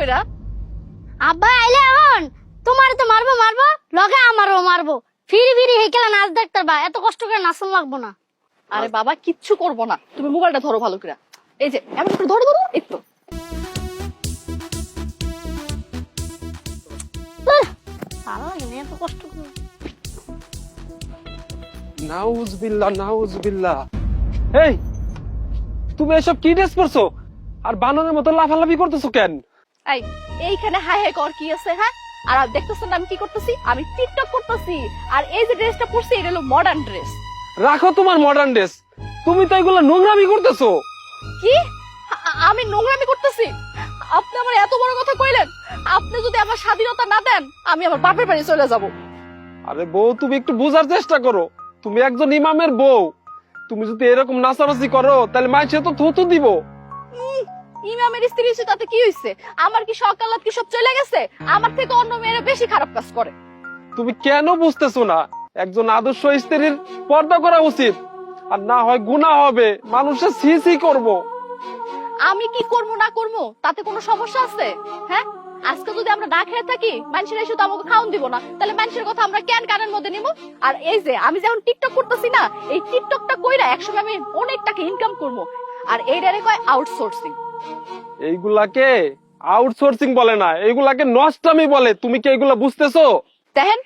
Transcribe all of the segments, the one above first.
কইরা? আব্বা আইলে এখন। তোমার তো মারবো মারবো লগে আমারও মারবো। ফিরি ফিরি হেকেলা নাচ দেখতে বা এত কষ্ট করে নাচন লাগবো না। আরে বাবা কিচ্ছু করব না। তুমি মোবাইলটা ধরো ভালো করে। এই যে এমন করে ধরো ধরো এই তো ভালো লাগে না এত কষ্ট করে। নাউজবিল্লাহ নাউজবিল্লাহ। এই তুমি এসব কি ড্রেস পরছো? আর বানরের মতো লাফালাফি করতেছো কেন? এই এইখানে হাই হাই কর কি আছে হ্যাঁ? আর দেখতেছেন আমি কি করতেছি? আমি টিকটক করতেছি। আর এই যে ড্রেসটা পরছি এটা হলো মডার্ন ড্রেস রাখো তোমার মডার্ন ড্রেস তুমি তো এগুলো নোংরামি করতেছো। কি? আমি নোংরামি করতেছি? আপনি আমার এত বড় কথা কইলেন। আপনি যদি আমার স্বাধীনতা না দেন আমি আমার বাপের বাড়ি চলে যাব। আরে বউ তুমি একটু বোঝার চেষ্টা করো। তুমি একজন ইমামের বউ। তুমি যদি এরকম নাচানাচি করো তাহলে মাইসে তো থুতু দিব। ইমামের স্ত্রী হইছে তাতে কি হইছে আমার কি সকালাত কি সব চলে গেছে? আমার থেকে অন্য মেয়েরা বেশি খারাপ কাজ করে। তুমি কেন বুঝতেছো না? একজন আদর্শ স্ত্রীর পর্দা করা উচিত। আর না হয় গুনাহ হবে মানুষের সি সি করব। আমি কি করব না করব? তাতে কোনো সমস্যা আছে? হ্যাঁ? আজকে যদি আমরা না খেয়ে থাকি মানুষের এসে তো আমাকে খাওন দিব না। তাহলে মানুষের কথা আমরা কেন কানের মধ্যে নিব? আর এই যে আমি যখন টিকটক করতেছি না এই টিকটকটা কইরা একসময় আমি অনেক টাকা ইনকাম করব। আর এই ডারে কয় আউটসোর্সিং এইগুলাকে আউটসোর্সিং বলে না এইগুলাকে নষ্টামি বলে। তুমি কি এইগুলা বুঝতেছো? দেখেন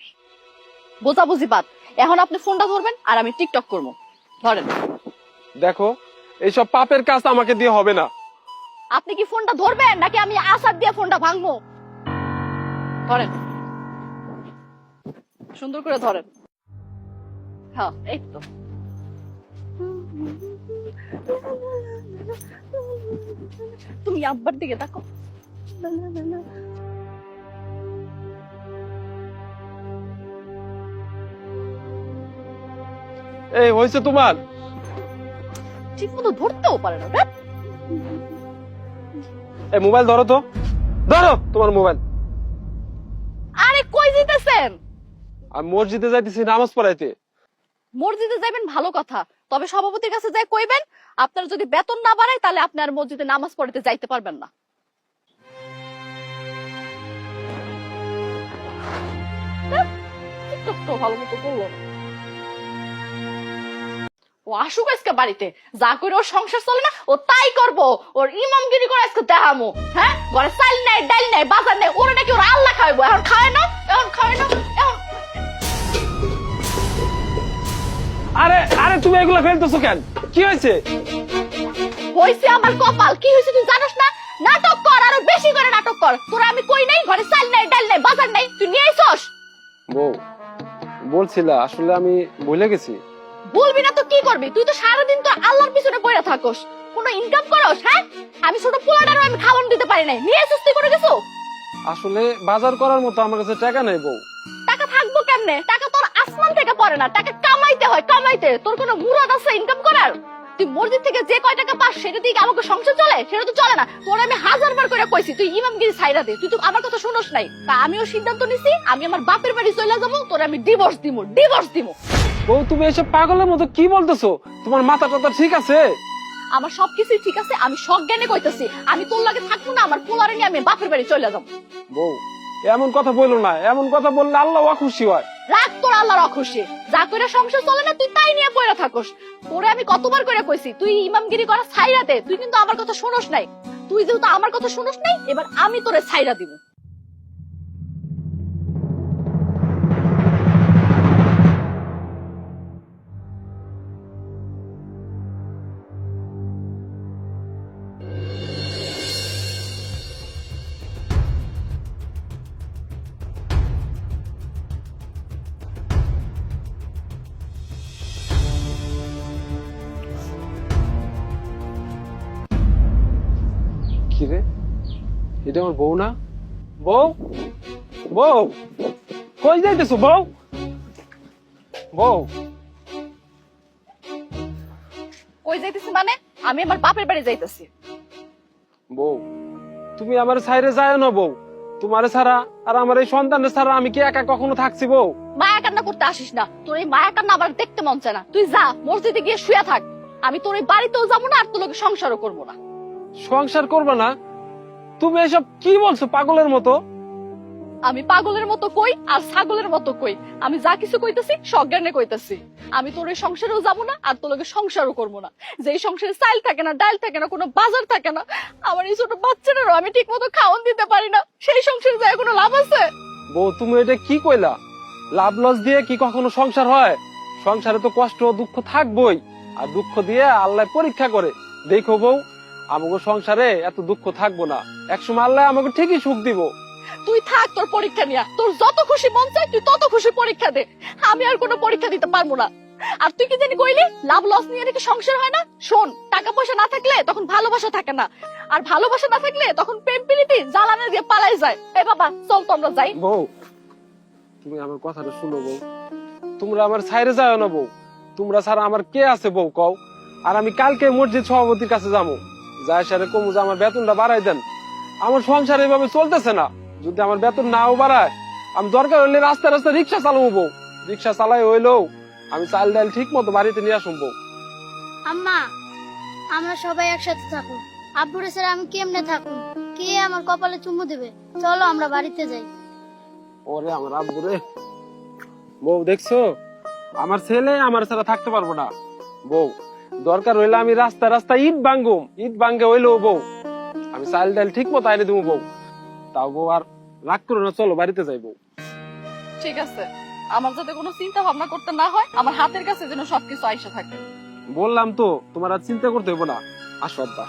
বোঝাবুঝি বাদ। এখন আপনি ফোনটা ধরবেন আর আমি টিকটক করব। ধরেন। দেখো এইসব পাপের কাজ আমাকে দিয়ে হবে না। আপনি কি ফোনটা ধরবেন নাকি আমি আসার দিয়ে ফোনটা ভাঙবো? ধরেন। সুন্দর করে ধরেন। হ্যাঁ এই তো। তুমি আব্বার দিকে দেখো এই হয়েছে তোমার? ঠিক মতো ধরতেও পারে না এই মোবাইল ধরো তো। ধরো তোমার মোবাইল। আরে কই জিতেছেন? আমি মসজিদে যাইতেছি নামাজ পড়াইতে। মসজিদে যাবেন ভালো কথা। তবে সভাপতির কাছে যাই কইবেন, আপনার যদি বেতন না বাড়ায়, তাহলে আপনি আর মসজিদে নামাজ পড়তে যাইতে পারবেন না। ও আসুক আজকে বাড়িতে, যা করে ওর সংসার চলে না, ও তাই করব। ওর ইমামগিরি করে আজকে দেখামো হ্যাঁ? ঘরে চাল নাই, ডাল বাজার নাই, ওরা নাকি ওরা আল্লাহ খাওয়াবো এগুলা ফেলতেছো কেন? কি হয়েছে? হইছে আমার কপাল। কি হইছে তুই জানোস না? নাটক কর আরও বেশি করে নাটক কর। তোরা আমি কই নাই ঘরে চাল নাই ডাল নাই বাজার নাই। তুই নিয়ে আইছস? বউ বলছিলা আসলে আমি ভুলে গেছি। বলবি না তো কি করবি? তুই তো সারাদিন তো আল্লাহর পিছনে পড়ে থাকস। কোনো ইনকাম করস হ্যাঁ? আমি ছোট পোলাটারও আমি খাওয়ান দিতে পারি নাই। নিয়ে আইছস তুই করে গেছো আসলে বাজার করার মতো আমার কাছে টাকা নাই বউ। টাকা থাকব কেমনে? টাকা তোর আসমান থেকে পড়ে না টাকা কামাইতে হয় কামাইতে। তোর কোনো মুরাদ আছে ইনকাম করার? তুই মসজিদ থেকে যে কয় টাকা পাস সেটা দিয়ে আমাকে সংসার চলে? সেটা তো চলে না। তোর আমি হাজার বার করে কইছি তুই ইমামগিরি সাইরা দে। তুই তো আমার কথা শুনোস নাই। তা আমিও সিদ্ধান্ত নিছি আমি আমার বাপের বাড়ি চলে যাব তোর আমি ডিভোর্স দিমু ডিভোর্স দিমু। বউ তুমি এসব পাগলের মতো কি বলতেছো? তোমার মাথা টাথা ঠিক আছে। আমার সবকিছুই ঠিক আছে আমি সজ্ঞানে কইতাছি আমি তোর লাগে থাকব না আমার পোলারে নিয়ে আমি বাপের বাড়ি চলে যাব। বউ এমন কথা বলল না এমন কথা বললে আল্লাহ খুশি হয়। রাগ তোর আল্লাহর অখুশি। যা করে সংসার চলে না, তুই তাই নিয়ে পড়ে থাকস। তোরে আমি কতবার করে কইছি, তুই ইমামগিরি করা ছাইরাতে তুই কিন্তু আমার কথা শুনোস নাই। তুই যেহেতু আমার কথা শুনোস নাই, এবার আমি তোরে ছাইরা দিব। কি রে? এটা আমার বউ না? বউ? বউ? কই যাইতেছো বউ? বউ? কই যাইতেছি মানে? আমি আমার বাপের বাড়ি যাইতেছি। বউ তুমি আমার সাইরে যায় না বউ। তোমার ছাড়া আর আমার এই সন্তানের ছাড়া আমি কি একা কখনো থাকছি বউ? মায়া কান্না করতে আসিস না। তোর এই মায়া কান্না আবার দেখতে মন চায় না। তুই যা মসজিদে গিয়ে শুয়ে থাক। আমি তোর এই বাড়িতেও যাব না আর তোর লোকে সংসারও করব না। সংসার করবে না? তুমি এসব কি বলছো পাগলের মতো? আমি পাগলের মতো কই আর ছাগলের মতো কই? আমি যা কিছু কইতেছি সজ্ঞানে কইতেছি। আমি তোর এই সংসারেও যাব না আর তোর লগে সংসারও করব না। যে এই সংসারে চাইল থাকে না ডাল থাকে না কোনো বাজার থাকে না আমার এই ছোট বাচ্চাটারও আমি ঠিক মতো খাওয়ান দিতে পারি না। সেই সংসারে যায় কোনো লাভ আছে? বউ তুমি এটা কি কইলা? লাভ লস দিয়ে কি কখনো সংসার হয়? সংসারে তো কষ্ট দুঃখ থাকবই। আর দুঃখ দিয়ে আল্লাহ পরীক্ষা করে। দেখো বউ আমাকে সংসারে এত দুঃখ থাকব না। একসময় আল্লাহ আমাকে ঠিকই সুখ দিব। তুই থাক তোর পরীক্ষা নিয়া। তোর যত খুশি মন চাই তুই তত খুশি পরীক্ষা দে। আমি আর কোনো পরীক্ষা দিতে পারব না। আর তুই কি জানি কইলি লাভ লস নিয়ে নাকি সংসার হয় না? শোন টাকা পয়সা না থাকলে তখন ভালোবাসা থাকে না। আর ভালোবাসা না থাকলে তখন প্রেম প্রীতি জ্বালানা দিয়ে পালাই যায়। এ বাবা চল তো আমরা যাই। বউ তুমি আমার কথাটা শুনো বউ। তোমরা আমার ছাইরে যাও না বউ। তোমরা ছাড়া আমার কে আছে বউ কও? আর আমি কালকে মসজিদ সভাপতির কাছে যাব। যায় সারে কমু যে আমার বেতনটা বাড়াই দেন আমার সংসার এভাবে চলতেছে না। যদি আমার বেতন নাও বাড়ায় আমি দরকার হইলে রাস্তা রাস্তা রিক্সা চালাবো রিক্সা চালাই হইলেও আমি চাল ডাল ঠিক মতো বাড়িতে নিয়ে আসুন বউ। আম্মা আমরা সবাই একসাথে থাকুন। আব্বুরে স্যার আমি কেমনে থাকুন কে আমার কপালে চুমু দেবে? চলো আমরা বাড়িতে যাই। ওরে আমার আব্বু রে বউ দেখছ? আমার ছেলে আমার ছাড়া থাকতে পারব না। বউ দরকার হইলে আমি রাস্তা রাস্তা ইট ভাঙ্গুম। ইট ভাঙ্গে হইল বউ। আমি চাল ডাল ঠিক মতো আইনে দেবো বউ। তাও বউ আর রাগ করো না চলো বাড়িতে যাই বউ। ঠিক আছে। আমার যাতে কোনো চিন্তা ভাবনা করতে না হয় আমার হাতের কাছে যেন সবকিছু আইসা থাকে। বললাম তো তোমার আর চিন্তা করতে হইব না। আসো আসো।